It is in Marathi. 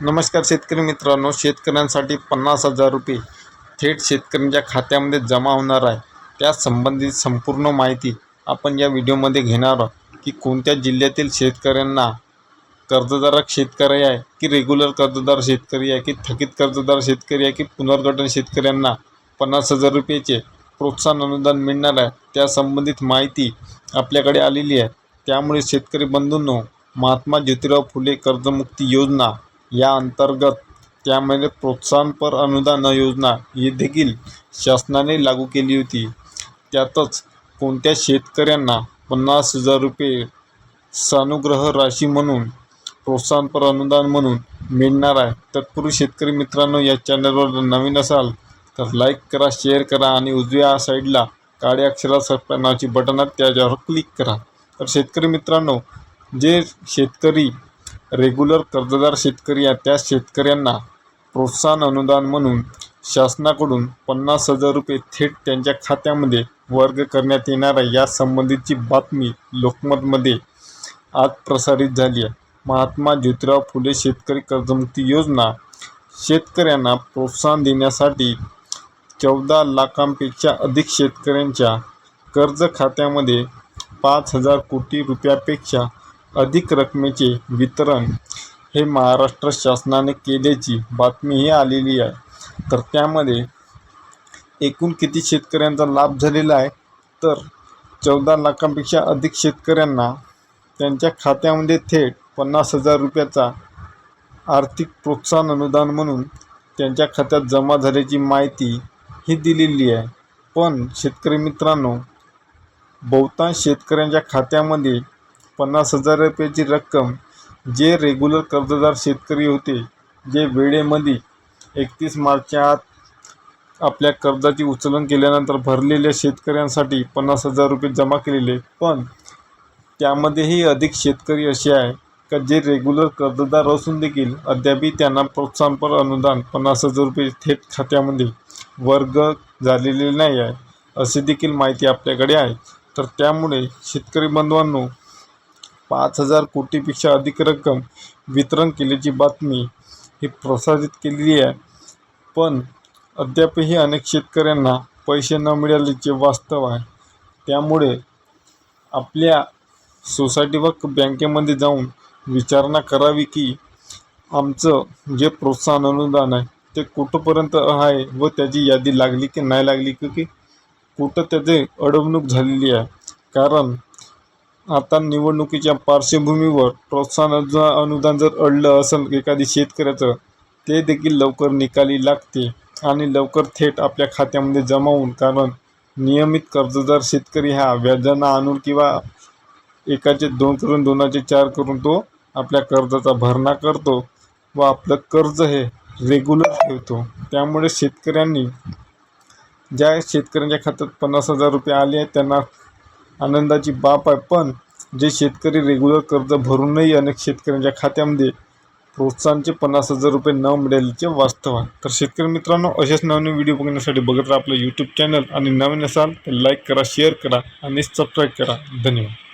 नमस्कार शेतकरी मित्रांनो शेतकऱ्यांसाठी पन्नास हजार रुपये थेट शेतकऱ्यांच्या खात्यामध्ये जमा होणार आहे. त्या संबंधित संपूर्ण माहिती आपण या व्हिडिओमध्ये घेणार आहोत की कोणत्या जिल्ह्यातील शेतकऱ्यांना कर्जदारक शेतकरी आहे की रेग्युलर कर्जदार शेतकरी आहे की थकीत कर्जदार शेतकरी आहे की पुनर्गठन शेतकऱ्यांना पन्नास हजार रुपयेचे प्रोत्साहन अनुदान मिळणार आहे. त्या संबंधित माहिती आपल्याकडे आलेली आहे. त्यामुळे शेतकरी बंधूंनो महात्मा ज्योतिराव फुले कर्जमुक्ती योजना या अंतर्गत त्यामध्ये प्रोत्साहनपर अनुदान योजना ही देखील शासनाने लागू केली होती. त्यातच कोणत्या शेतकऱ्यांना पन्नास हजार रुपये सानुग्रह राशी म्हणून प्रोत्साहनपर अनुदान म्हणून मिळणार आहे? तत्पूर्वी शेतकरी मित्रांनो या चॅनलवर नवीन असाल तर लाईक करा शेअर करा आणि उजव्या साईडला काळ्या अक्षरात सरपणाची नावाची बटन त्याच्यावर क्लिक करा. तर शेतकरी मित्रांनो जे शेतकरी रेग्युलर कर्जदार शेतकरी आहे त्या शेतकऱ्यांना प्रोत्साहन अनुदान म्हणून शासनाकडून पन्नास हजार रुपये थेट त्यांच्या खात्यामध्ये वर्ग करण्यात येणार आहे. या संबंधीची बातमी लोकमतमध्ये आज प्रसारित झाली आहे. महात्मा ज्योतिराव फुले शेतकरी कर्जमुक्ती योजना शेतकऱ्यांना प्रोत्साहन देण्यासाठी चौदा लाखांपेक्षा अधिक शेतकऱ्यांच्या कर्ज खात्यामध्ये पाच हजार कोटी रुपयापेक्षा अधिक रकमेचे वितरण हे महाराष्ट्र शासनाने केल्याची बातमीही आलेली आहे. तर त्यामध्ये एकूण किती शेतकऱ्यांचा लाभ झालेला आहे? तर चौदा लाखांपेक्षा अधिक शेतकऱ्यांना त्यांच्या खात्यामध्ये थेट पन्नास हजार रुपयाचा आर्थिक प्रोत्साहन अनुदान म्हणून त्यांच्या खात्यात जमा झाल्याची माहिती ही दिलेली आहे. पण शेतकरी मित्रांनो बहुतांश शेतकऱ्यांच्या खात्यामध्ये पन्नास हजार रुपयाची रक्कम जे रेग्युलर कर्जदार शेतकरी होते जे वेळेमध्ये एकतीस मार्चच्या आत आपल्या कर्जाची उचलन केल्यानंतर भरलेल्या शेतकऱ्यांसाठी पन्नास हजार रुपये जमा केलेले. पण त्यामध्येही अधिक शेतकरी असे आहे का जे रेग्युलर कर्जदार असून देखील अद्यापही त्यांना प्रोत्साहनपर अनुदान पन्नास हजार रुपये थेट खात्यामध्ये वर्ग झालेले नाही आहे असे देखील माहिती आपल्याकडे आहे. तर त्यामुळे शेतकरी बांधवांनो पाच हजार कोटीपेक्षा अधिक रक्कम वितरण केल्याची बातमी ही प्रसारित केलेली आहे. पण अद्यापही अनेक शेतकऱ्यांना पैसे न मिळाल्याचे वास्तव आहे. त्यामुळे आपल्या सोसायटी व बँकेमध्ये जाऊन विचारणा करावी की आमचं जे प्रोत्साहन अनुदान आहे ते कुठंपर्यंत आहे व त्याची यादी लागली की नाही लागली? की कुठं त्याचे अडवणूक झालेली आहे? कारण आता निवडणुकीच्या पार्श्वभूमीवर प्रोत्साहन अनुदान जर अडलं असेल एखादी शेतकऱ्याचं ते देखील लवकर निकाली लागते आणि लवकर थेट आपल्या खात्यामध्ये जमा होऊन कारण नियमित कर्जदार शेतकरी हा व्याजानं आणून किंवा एकाचे दोन करून दोनाचे चार करून तो आपल्या कर्जाचा भरणा करतो व आपलं कर्ज हे रेग्युलर ठेवतो. त्यामुळे शेतकऱ्यांनी ज्या शेतकऱ्यांच्या खात्यात पन्नास हजार रुपये आले आहेत त्यांना आनंदाची बाब आहे पण जे शेतकरी रेग्युलर कर्ज भरूनही अनेक शेतकऱ्यांच्या खात्यामध्ये प्रोत्साहनचे पन्नास हजार रुपये न मिळाल्याचे वास्तव आहे. तर शेतकरी मित्रांनो असेच नवीन व्हिडिओ बघण्यासाठी बघत राहा आपलं यूट्यूब चॅनल आणि नवीन असाल तर लाईक करा शेअर करा आणि सबस्क्राईब करा. धन्यवाद.